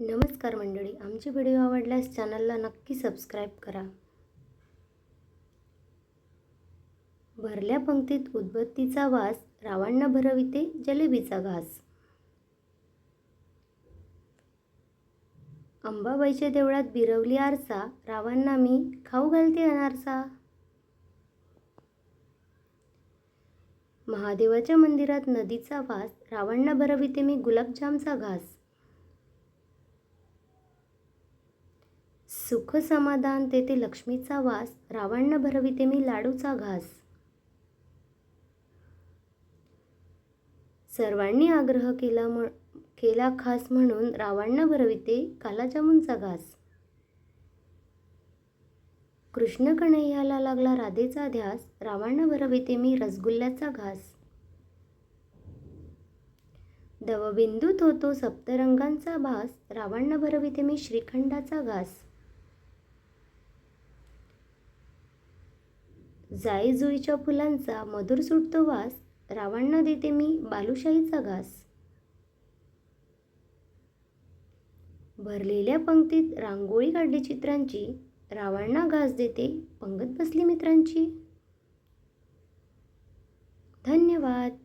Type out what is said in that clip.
नमस्कार मंडळी आमचे व्हिडिओ आवडल्यास चॅनलला नक्की सबस्क्राईब करा. भरल्या पंक्तीत उदबत्तीचा वास रावणना भरविते जलेबीचा घास. अंबाबाईच्या देवळात बिरवली आरसा रावांना मी खाऊ घालते अनारसा. महादेवाच्या मंदिरात नदीचा वास रावणना भरविते मी गुलाबजामचा घास. सुख समाधान तेथे लक्ष्मीचा वास रावण भरविते मी लाडूचा घास. सर्वांनी आग्रह केला म केला खास म्हणून रावण भरविते कालाजामुनचा घास. कृष्ण कन्हैयाला लागला राधेचा ध्यास रावण भरविते मी रसगुल्ल्याचा घास. दवबिंदूत होतो सप्तरंगांचा भास रावण भरविते मी श्रीखंडाचा घास. जाई जुईच्या फुलांचा मधुर सुटतो वास रावणना देते मी बालुशाहीचा घास. भरलेल्या पंक्तीत रांगोळी काढली चित्रांची रावणना घास देते पंगत बसली मित्रांची. धन्यवाद.